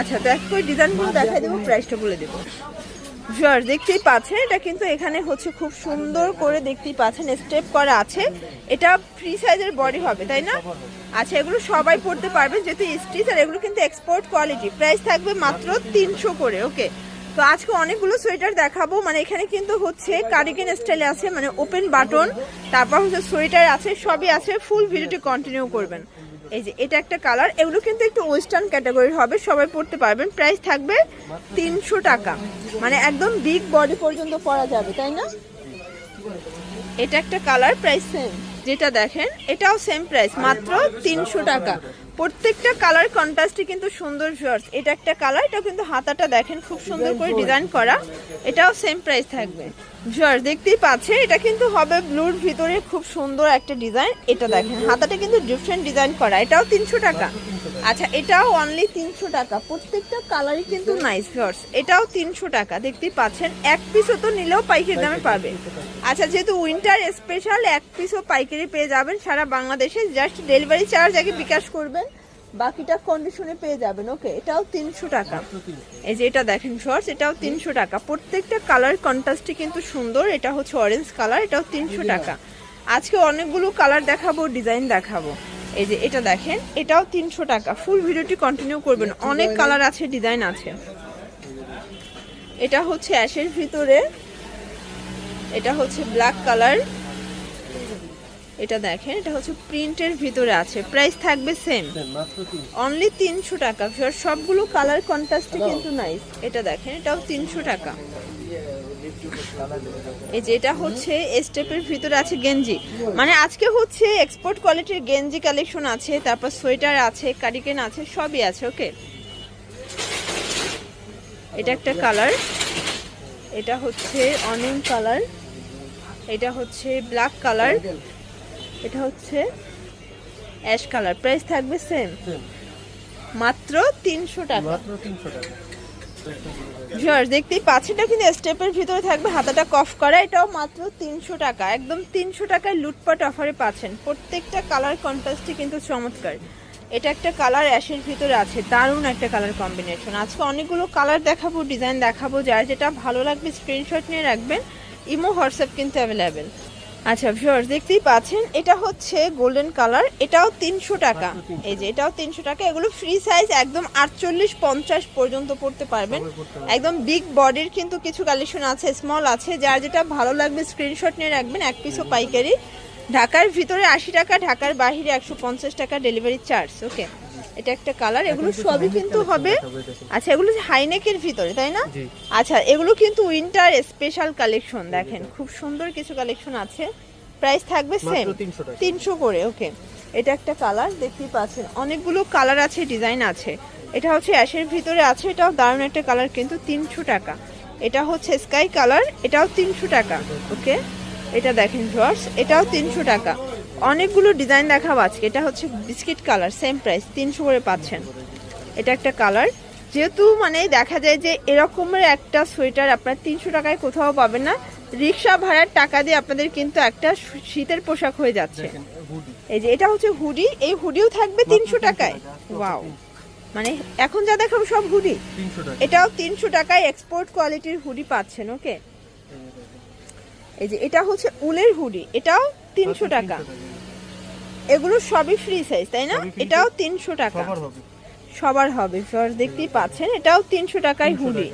আচ্ছা তো এক করে ডিজাইনগুলো দেখাই দেবো প্রাইসটা বলে দেবো। জর দেখতেই পাচ্ছেন, এটা কিন্তু এখানে হচ্ছে খুব সুন্দর করে দেখতেই পাচ্ছেন স্টেপ করা আছে। এটা ফ্রি সাইজের বডি হবে, তাই না? আচ্ছা এগুলো সবাই পড়তে পারবে যেহেতু স্টিচ আর এগুলো কিন্তু এক্সপোর্ট কোয়ালিটি প্রাইস থাকবে মাত্র তিনশো করে ওকে তো আজকে অনেকগুলো সোয়েটার দেখাবো মানে এখানে কিন্তু হচ্ছে কার্ডিগান স্টাইলে আছে মানে ওপেন বাটন তারপর হচ্ছে সোয়েটার আছে, সবই আছে ফুল ভিডিওটি কন্টিনিউ করবেন। এই যে, এটা একটা কালার। এগুলো কিন্তু একটু ওয়েস্টার্ন ক্যাটাগরির হবে, সবাই পড়তে পারবেন। প্রাইস থাকবে তিনশো টাকা। মানে একদম বিগ বডি পর্যন্ত পরা যাবে, তাই না? এটা একটা কালার প্রাইস সেম যেটা দেখেন, এটাও সেম প্রাইস মাত্র তিনশো টাকা। প্রত্যেকটা কালার কন্ট্রাস্টই কিন্তু সুন্দর শর্টস এটা একটা কালার এটাও কিন্তু হাতাটা দেখেন, খুব সুন্দর করে ডিজাইন করা। এটাও সেম প্রাইস থাকবে। জর্জ দেখতেই পাচ্ছে এটা কিন্তু হবে ব্লুর ভিতরে খুব সুন্দর একটা ডিজাইন এটা দেখেন, হাতাটা কিন্তু ডিফারেন্ট ডিজাইন করা। এটাও তিনশো টাকা। আচ্ছা এটাও অনলি তিনশো টাকা। প্রত্যেকটা কালারই কিন্তু নাইস জর্জ এটাও তিনশো টাকা। দেখতেই পাচ্ছেন এক পিসও তো নিলেও পাইকারি দামে পাবে। আচ্ছা যেহেতু উইন্টার স্পেশাল এক পিসও পাইকারি পেয়ে যাবেন সারা বাংলাদেশে। জাস্ট ডেলিভারি চার্জ আগে বিকাশ করবেন বাকিটা কন্ডিশনে পেয়ে যাবেন। ওকে এটাও তিনশো টাকা। এই যে এটা দেখেন শর্টস এটাও তিনশো টাকা। প্রত্যেকটা কালার কন্ট্রাস্টই কিন্তু সুন্দর। এটা হচ্ছে অরেঞ্জ কালার এটাও তিনশো টাকা। আজকে অনেকগুলো কালার দেখাবো ডিজাইন দেখাবো। এই যে এটা দেখেন এটাও তিনশো টাকা। ফুল ভিডিওটি কন্টিনিউ করবেন। অনেক কালার আছে ডিজাইন আছে। এটা হচ্ছে অ্যাশের ভিতরে। এটা হচ্ছে ব্ল্যাক কালার এটা দেখেন এটা হচ্ছে প্রিন্টের ভিতরে আছে। প্রাইস থাকবে সেম অনলি তিনশো। টাকা। সবগুলো কালার কন্ট্রাস্টে কিন্তু নাইস এটা দেখেন এটাও তিনশো টাকা। এই যে এটা হচ্ছে স্টেপের ভিতরে আছে গেঞ্জি। মানে আজকে হচ্ছে এক্সপোর্ট কোয়ালিটির গেঞ্জি কালেকশন আছে তারপর সোয়েটার আছে কার্ডিকেন আছে সবই আছে ওকে এটা একটা কালার এটা হচ্ছে অনিয়ন কালার এটা হচ্ছে ব্ল্যাক কালার এটা হচ্ছে অ্যাশ কালার প্রাইস থাকবে সেম মাত্র তিনশো টাকা। মাত্র তিনশো টাকা। ভিউয়ার্স দেখতেই পাচ্ছেন এটা কিন্তু স্টেপের ভিতরে থাকবে, হাতাটা কফ করা, এটাও মাত্র তিনশো টাকা, একদম তিনশো টাকায় লুটপাট অফারে পাচ্ছেন। প্রত্যেকটা কালার কন্ট্রাস্টই কিন্তু চমৎকার। এটা একটা কালার অ্যাশের ভিতরে আছে, দারুণ একটা কালার কম্বিনেশন আজকে অনেকগুলো কালার দেখাবো ডিজাইন দেখাবো, যার যেটা ভালো লাগবে স্ক্রিনশট নিয়ে রাখবেন, ইমো, হোয়াটসঅ্যাপ কিন্তু অ্যাভেলেবেল আচ্ছা ভিউয়ার্স দেখতেই পাচ্ছেন এটা হচ্ছে গোল্ডেন কালার এটাও তিনশো টাকা। এই যে এটাও তিনশো টাকা এগুলো ফ্রি সাইজ একদম আটচল্লিশ পঞ্চাশ পর্যন্ত পড়তে পারবেন। একদম বিগ বডির কিন্তু কিছু কালেকশন আছে স্মল আছে যার যেটা ভালো লাগবে স্ক্রিনশট নিয়ে রাখবেন এক পিসও পাইকারি। ঢাকার ভিতরে আশি টাকা ঢাকার বাইরে একশো পঞ্চাশ টাকা ডেলিভারি চার্জ ওকে এটা একটা কালার এগুলো সবই কিন্তু হবে আচ্ছা এগুলো হাইনেকের ভিতরে তাই না? আচ্ছা এগুলো কিন্তু উইন্টার স্পেশাল কালেকশন দেখেন খুব সুন্দর কিছু কালেকশন আছে। প্রাইস থাকবে সেম মাত্র 300 তিনশো করে ওকে এটা একটা কালার দেখতেই পাচ্ছেন অনেকগুলো কালার আছে ডিজাইন আছে। এটা হচ্ছে অ্যাশের ভিতরে আছে এটাও দারুণ একটা কালার কিন্তু তিনশো টাকা। এটা হচ্ছে স্কাই কালার এটাও তিনশো টাকা ওকে এটা দেখেন ভিউয়ার্স এটাও তিনশো টাকা। অনেকগুলো ডিজাইন দেখাবো আজকে। এটা হচ্ছে বিস্কিট কালার সেম প্রাইস তিনশো করে পাচ্ছেন। এটা একটা কালার। যেহেতু মানে দেখা যায় যে এরকমের একটা সোয়েটার আপনার তিনশো টাকায় কোথাও পাবেন না রিক্সা ভাড়ার টাকা দিয়ে আপনাদের কিন্তু একটা শীতের পোশাক হয়ে যাচ্ছে। এই যে এটা হচ্ছে হুডি এই হুডিও থাকবে তিনশো টাকায়। ওয়াও মানে এখন যা দেখাবো সব হুডি এটাও তিনশো টাকায় এক্সপোর্ট কোয়ালিটির হুডি পাচ্ছেন ওকে এই যে এটা হচ্ছে উলের হুডি এটাও তিনশো টাকা। এগুলো সবই ফ্রি সাইজ তাই না? এটাও তিনশো টাকা। সবার হবে। ফার্স্ট দেখতেই পাচ্ছেন এটাও তিনশো টাকায় হুডি।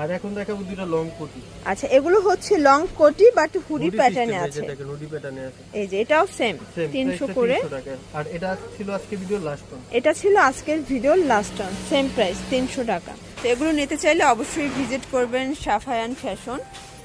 আর এখন দেখাবো দুটো লং কোটি। আচ্ছা এগুলো হচ্ছে লং কোটি বাট হুডি প্যাটার্নে আছে। দেখেন হুডি প্যাটার্নে আছে। এই যে এটাও সেম সেম তিনশো করে। আর এটা ছিল আজকে ভিডিও লাস্ট ওয়ান এটা ছিল আজকের ভিডিওর লাস্ট অন সেম প্রাইস তিনশো টাকা। তো এগুলো নিতে চাইলে অবশ্যই ভিজিট করবেন সাফায়ান ফ্যাশন